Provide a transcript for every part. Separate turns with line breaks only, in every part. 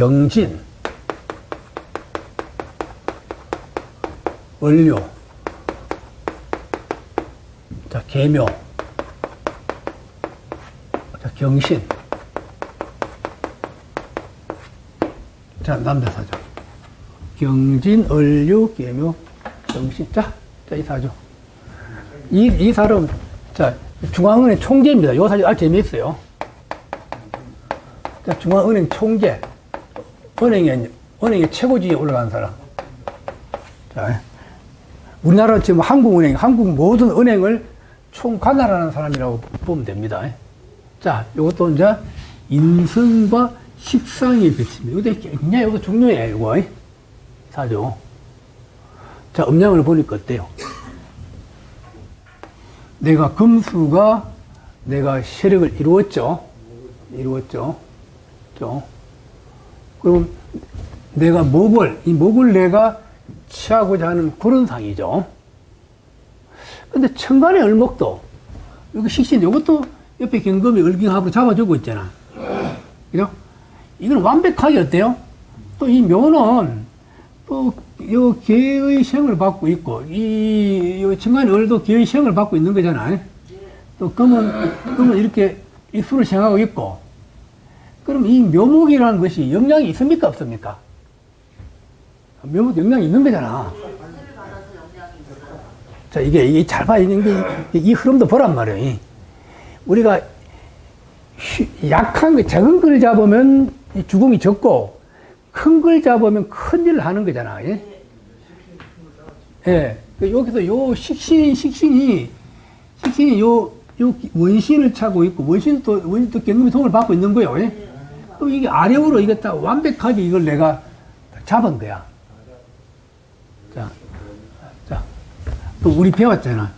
경진, 원료, 자, 계묘, 자, 경신, 자, 남자 사죠. 경진, 얼류, 계묘, 경신. 자, 자, 이 사죠. 이, 이 사람, 자, 중앙은행 총재입니다. 요 사진 아 재미있어요. 자, 중앙은행 총재. 은행에, 은행의 최고지에 올라간 사람. 자, 우리나라 지금 한국은행, 한국 모든 은행을 총관할하는 사람이라고 보면 됩니다. 자, 요것도 이제 인성과 식상의 배치입니다. 이것도 굉장히 이거 중요해요, 이거. 사죠. 자, 음량을 보니까 어때요? 내가 금수가 내가 세력을 이루었죠. 이루었죠. 죠. 그럼 내가 목을, 이 목을 내가 취하고자 하는 그런 상이죠. 근데 천간의 을목도, 여기 식신, 이것도 옆에 경금이 을경합으로 잡아주고 있잖아. 그죠? 이건 완벽하게 어때요? 또 이 묘는 또, 요 개의 시행을 받고 있고, 이, 요 천간의 을도 개의 시행을 받고 있는 거잖아요. 또 금은, 금은 이렇게 이 수를 시행하고 있고, 그럼 이 묘목이라는 것이 영향이 있습니까? 없습니까? 묘목 영향이 있는 거잖아. 자, 이게, 이게 잘 봐. 이게, 이 흐름도 보란 말이에요. 우리가 휘- 약한 거, 작은 걸 잡으면 이 죽음이 적고, 큰 걸 잡으면 큰 일을 하는 거잖아. 예? 예. 그 여기서 요 식신, 식신이, 식신이 요, 요 원신을 차고 있고, 원신 또, 원신 또 경금의 도움을 받고 있는 거예요. 예? 그럼 이게 아래으로 이게 딱 완벽하게 이걸 내가 잡은 거야. 자, 자. 또 우리 배웠잖아.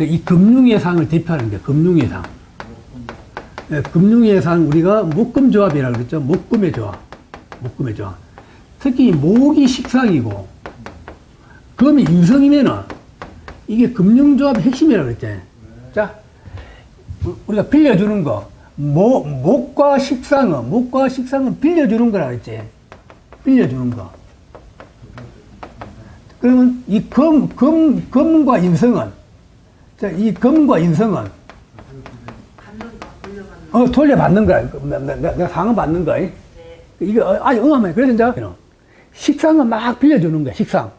이 금융의 상을 대표하는 게 금융의 상. 네, 금융의 상 우리가 목금조합이라고 그랬죠. 목금의 조합. 목금의 조합. 특히 목이 식상이고 금이 인성이면은 이게 금융조합의 핵심이라고 그랬잖아요. 자, 우- 우리가 빌려주는 거. 목, 목과 식상은, 목과 식상은 빌려주는 거라 그랬지. 빌려주는 거. 그러면 이 금, 금, 금과 인성은, 자, 이 금과 인성은, 어, 돌려받는 거야. 내가, 내가, 상은 받는 거야. 이게 어, 아주 응하면 그래서 이제 식상은 막 빌려주는 거야. 식상.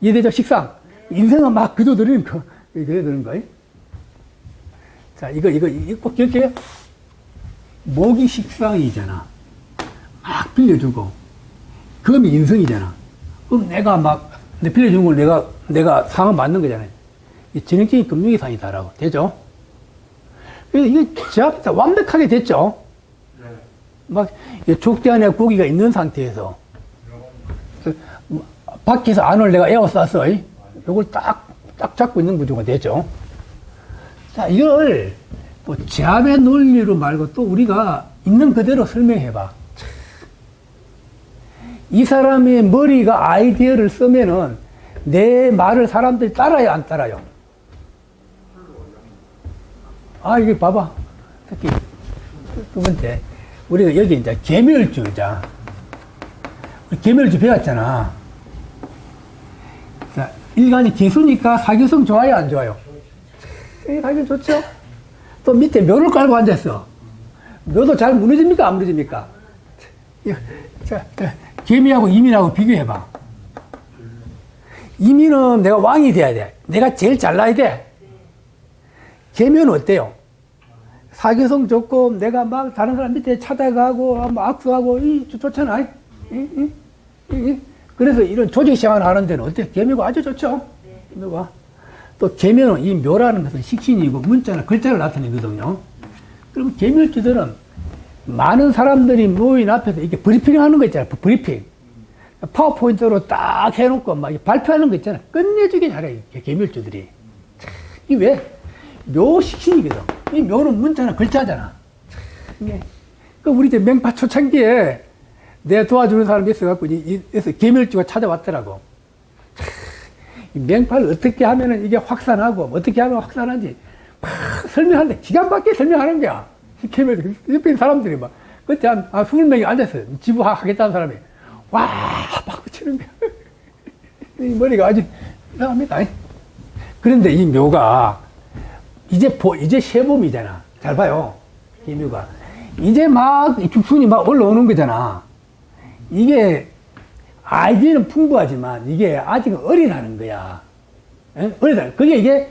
이해되죠? 식상. 인생은 막 그저 드리는 거. 그저드리는 거야. 자, 이거, 이거, 이거 꼭 기억해요. 목이 식상이잖아. 막 빌려주고. 금이 인성이잖아. 그럼 내가 막, 내 빌려준 걸 내가, 내가 상을 받는 거잖아요. 이 전형적인 금융의 상이다라고. 되죠? 그래서 이게 제압 다 완벽하게 됐죠? 막, 이 족대 안에 고기가 있는 상태에서. 그, 밖에서 안을 내가 에워쌌어. 이. 요걸 딱, 딱 잡고 있는 구조가 되죠. 자, 이걸 또 제압의 논리로 말고 또 우리가 있는 그대로 설명해 봐. 이 사람의 머리가 아이디어를 쓰면은 내 말을 사람들이 따라요, 안 따라요? 아, 이게 봐봐. 특히 두 번째. 우리가 여기 이제 개멸주자. 개멸주 배웠잖아. 자, 일간이 개수니까 사교성 좋아요, 안 좋아요? 예, 사교 좋죠? 또 밑에 묘를 깔고 앉았어. 묘도 잘 무너집니까? 안 무너집니까? 야, 자, 자, 개미하고 이민하고 비교해봐. 이민은 내가 왕이 돼야 돼. 내가 제일 잘나야 돼. 개미는 어때요? 사교성 좋고, 내가 막 다른 사람 밑에 찾아가고, 막 악수하고, 이, 좋- 좋잖아. 이, 이. 그래서 이런 조직 생활 하는 데는 어때? 개미가 아주 좋죠? 개미가. 또 개묘는 이 묘라는 것은 식신이고 문자나 글자를 나타내거든요. 그럼 개묘주들은 많은 사람들이 모인 앞에서 이렇게 브리핑 하는 거 있잖아요. 브리핑. 파워포인트로 딱 해놓고 막 발표하는 거 있잖아요. 끝내주게 잘해요. 개묘주들이. 이 왜? 묘 식신이거든. 이 묘는 문자나 글자잖아. 이게. 그 우리 이제 맹파 초창기에 내가 도와주는 사람이 있어갖고, 이- 이- 그래서 개멸주가 찾아왔더라고. 이 맹파를 어떻게 하면은 이게 확산하고 뭐 어떻게 하면 확산하지 막 설명하는데 막히게 설명하는 거야. 개멸 옆에 있는 사람들이 막 그때 한, 한 20명이 앉았어요. 지부하겠다는 사람이. 와, 박수 치는 거야. 이 머리가 아주 이상합니다. 그런데 이 묘가 이제 보, 이제 세봄이잖아. 잘 봐요. 이 묘가. 이제 막 죽순이 막 올라오는 거잖아. 이게 아이디는 풍부하지만 이게 아직 어리다는 거야. 예? 어리다. 그게 이게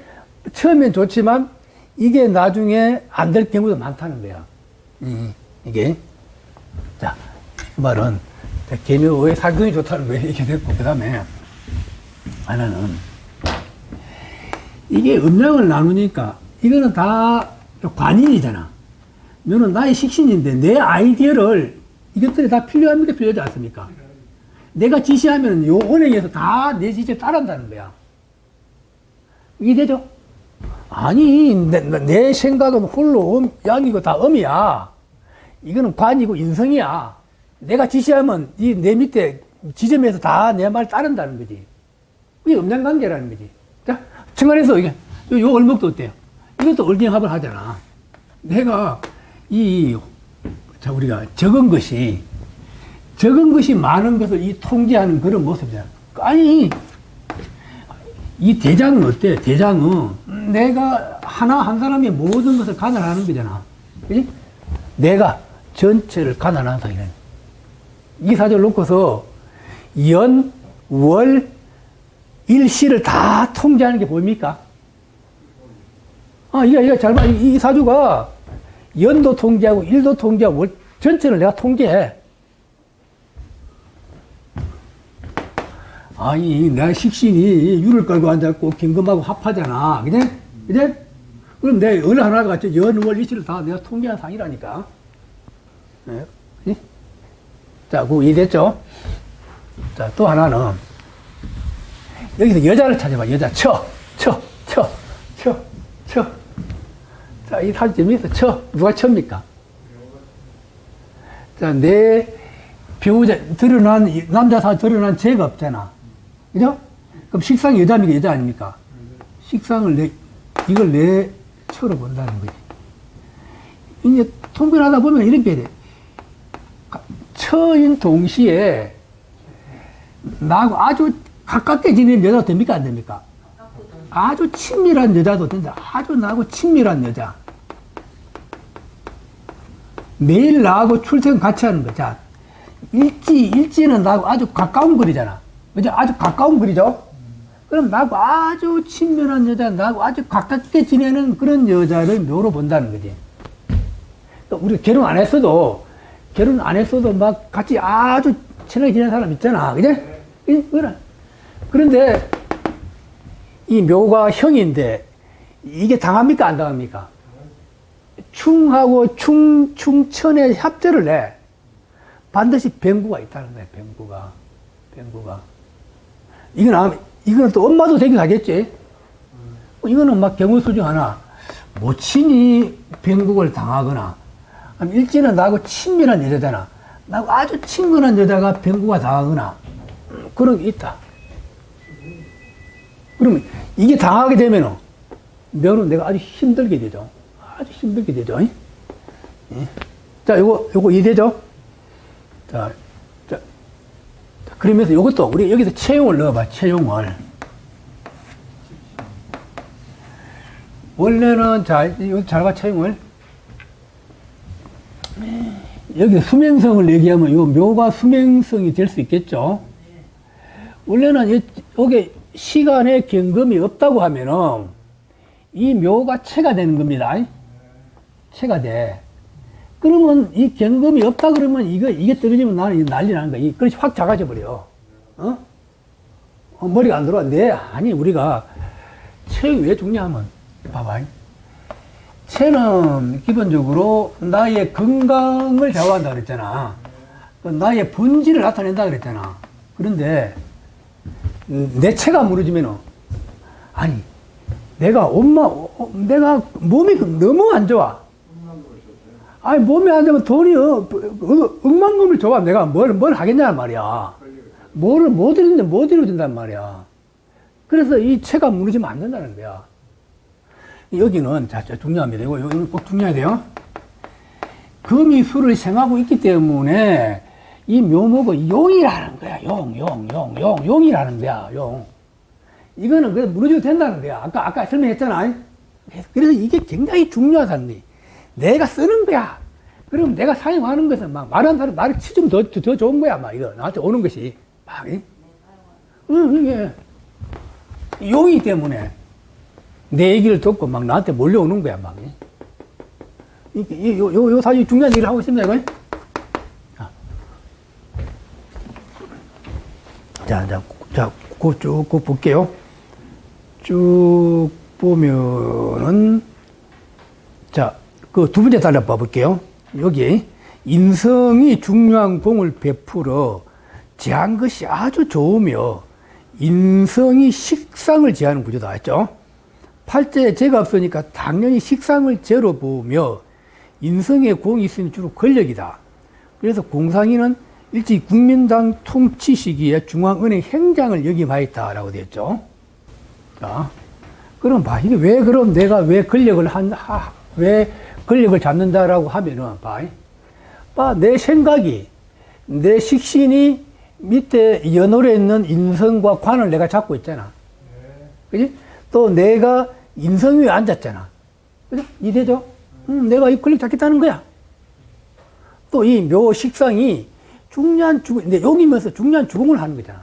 처음엔 좋지만 이게 나중에 안 될 경우도 많다는 거야. 이, 이게. 자, 그 말은 개묘의 사경이 좋다는 거예요. 이게 됐고, 그 다음에 하나는 이게 음양을 나누니까 이거는 다 관인이잖아. 너는 나의 식신인데 내 아이디어를 이것들이 다 필요합니까? 필요하지 않습니까? 내가 지시하면 요 은행에서 다 내 지시에 따른다는 거야. 이해되죠? 아니, 내, 내 생각은 홀로 음, 양이고 다 음이야. 이거는 관이고 인성이야. 내가 지시하면 이 내 밑에 지점에서 다 내 말 따른다는 거지. 그게 음양 관계라는 거지. 자, 청안에서 이게, 요, 요 얼목도 어때요? 이것도 얼경합을 하잖아. 내가 이, 자, 우리가 적은 것이, 적은 것이 많은 것을 이 통제하는 그런 모습이잖아. 아니, 이 대장은 어때? 대장은 내가 하나 한 사람이 모든 것을 가난하는 거잖아. 그지? 내가 전체를 가난한 상이네. 이 사절 놓고서 연, 월, 일시를 다 통제하는 게 보입니까? 아, 이게, 이게 잘 봐. 이, 이 사주가 연도 통제하고 일도 통제하고 월, 전체를 내가 통제해. 아니, 내 식신이 유를 깔고 앉았고, 김금하고 합하잖아. 그지? 그지? 그럼 내 어느 하나가 같이 연, 월, 일시를 다 내가 통제한 상이라니까. 네. 그지? 자, 그거 이해됐죠? 자, 또 하나는, 여기서 여자를 찾아봐. 여자, 쳐, 쳐, 쳐, 쳐, 쳐. 자, 이 사진 재미있어. 쳐. 누가 칩니까? 자, 내 배우자, 드러난, 이 남자 사 드러난 죄가 없잖아. 그죠? 그럼 식상이 여자입니까? 여자 아닙니까? 식상을 내, 이걸 내 처로 본다는 거지. 이제 통변 하다 보면 이렇게 돼. 가- 처인 동시에 나하고 아주 가깝게 지내는 여자도 됩니까? 안 됩니까? 아주 친밀한 여자도 된다. 아주 나하고 친밀한 여자. 매일 나하고 출퇴근 같이 하는 거. 자, 일지, 일지는 나하고 아주 가까운 거리잖아. 그죠? 아주 가까운 거리죠? 그럼 나하고 아주 친밀한 여자, 나하고 아주 가깝게 지내는 그런 여자를 묘로 본다는 거지. 그러니까 우리 결혼 안 했어도, 결혼 안 했어도 막 같이 아주 친하게 지내는 사람 있잖아. 그제? 그런데 이 묘가 형인데 이게 당합니까? 안 당합니까? 충하고 충, 충천의 합절을 내. 반드시 병구가 있다는 거야, 병구가. 병구가. 이건, 아마- 이거는 또 엄마도 되긴 하겠지. 이거는 막 경우 수 중 하나. 모친이 병국을 당하거나, 일지는 나하고 친밀한 여자잖아. 나하고 아주 친근한 여자가 병구가 당하거나, 그런 게 있다. 그러면 이게 당하게 되면은, 면은 내가 아주 힘들게 되죠. 아주 힘들게 되죠. 예? 자, 요거, 요거 이해되죠? 자, 그러면서 요것도 우리 여기서 채용을 넣어봐, 채용을. 원래는, 자, 이거 잘 봐, 채용을. 여기 수명성을 얘기하면 요 묘가 수명성이 될 수 있겠죠? 원래는 이- 여기 시간에 경금이 없다고 하면은 이 묘가 체가 되는 겁니다. 체가 돼. 그러면 이 경금이 없다 그러면 이거 이게 떨어지면 나는 난리 나는 거야. 이 그릇이 확 작아져 버려. 어? 어, 머리가 안 들어와. 네, 아니 우리가 체육이 왜 중요하면 봐봐. 체는 기본적으로 나의 건강을 좌우한다 그랬잖아. 그 나의 본질을 나타낸다 그랬잖아. 그런데 음, 내 체가 무너지면은 아니 내가 엄마 어, 내가 몸이 너무 안 좋아. 아니 몸이 안 좋으면 돈이 어, 어, 억만금을 줘봐 내가 뭘 뭘 하겠냐 말이야. 뭐를 못 이루는데 못 이루어진단 말이야. 그래서 이 체가 무너지면 안 된다는 거야. 여기는 자, 자 중요합니다. 이거 이거 꼭 중요해야 돼요. 금이 수를 생하고 있기 때문에 이 묘목은 용이라는 거야. 용, 용, 용, 용, 용 이라는 거야. 용. 이거는 그래 무너져도 된다는 거야. 아까 아까 설명했잖아. 그래서 이게 굉장히 중요하다는 거야. 내가 쓰는 거야. 그럼 내가 사용하는 것은 막 말하는 사람 말을 치좀 더, 더, 더 좋은 거야. 막 이거 나한테 오는 것이 막. 이? 응, 이게 용이기 때문에 내 얘기를 듣고 막 나한테 몰려오는 거야. 막. 이, 이, 요, 요, 요 사실 중요한 얘기를 하고 있습니다. 이거. 자, 자, 자, 그 쭉, 그 볼게요. 쭉 보면은, 자, 그 두 번째 달라 봐볼게요. 여기, 인성이 중요한 공을 베풀어 제한 것이 아주 좋으며, 인성이 식상을 제하는 구조다 했죠. 팔자에 제가 없으니까 당연히 식상을 제로 보며, 인성에 공이 있으면 주로 권력이다. 그래서 공상이는 일찍 국민당 통치 시기에 중앙은행 행장을 역임하였다라고 되었죠. 자, 그럼 봐. 이게 왜 그럼 내가 왜 권력을 한, 하, 왜 권력을 잡는다라고 하면은, 봐. 봐, 내 생각이, 내 식신이 밑에 연월에 있는 인성과 관을 내가 잡고 있잖아. 그지? 또 내가 인성 위에 앉았잖아. 그죠? 이해되죠? 음, 내가 이 권력 잡겠다는 거야. 또 이 묘 식상이 중요한 주공, 근데 여기면서 중요한 주공을 하는 거잖아.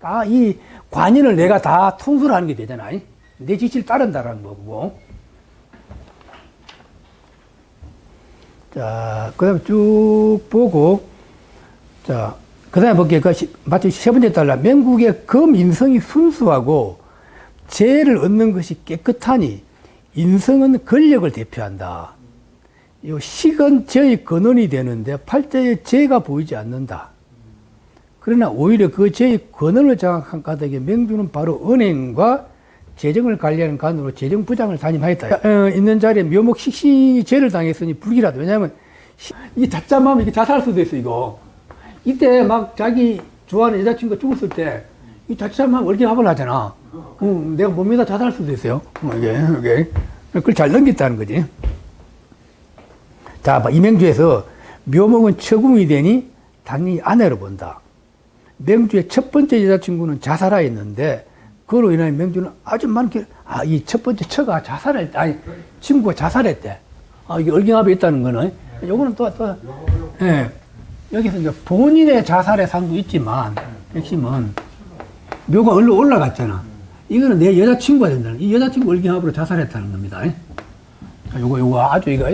다 이 관인을 내가 다 통솔 하는 게 되잖아. 내 지시를 따른다라는 거고. 자, 그 다음에 쭉 보고, 자, 그 다음에 볼게요. 그, 시- 마치 세 번째 달라. 명국의 금 인성이 순수하고, 재를 얻는 것이 깨끗하니, 인성은 권력을 대표한다. 이 식은 재의 근원이 되는데 팔자에 재가 보이지 않는다. 그러나 오히려 그 재의 근원을 장악한 까닭에 명주는 바로 은행과 재정을 관리하는 간으로 재정부장을 담임하였다. 어, 있는 자리에 묘목 재를 당했으니 불길하다. 왜냐하면 시- 이 자짜마면 이게 자살할 수도 있어 이거. 이때 막 자기 좋아하는 여자친구가 죽었을 때 이 자칫하면 월경합을 하잖아. 음, 내가 못 믿어 자살할 수도 있어요. 뭐 이게, 이게. 그걸 잘 넘겼다는 거지. 자, 봐, 이명주에서 묘목은 처궁이 되니 당연히 아내로 본다. 명주의 첫 번째 여자친구는 자살하였는데 그로 인하여 명주는 아주 많게 아, 이 첫 번째 처가 자살했다. 아니, 친구가 자살했대. 아, 이게 얼경합이 있다는 거는 요거는 또, 또, 예. 여기서 이제 본인의 자살의 상도 있지만 핵심은 묘가 얼로 올라갔잖아. 이거는 내 여자친구가 된다는, 이 여자친구 얼경합으로 자살했다는 겁니다. 자, 요거, 요거 아주 이거,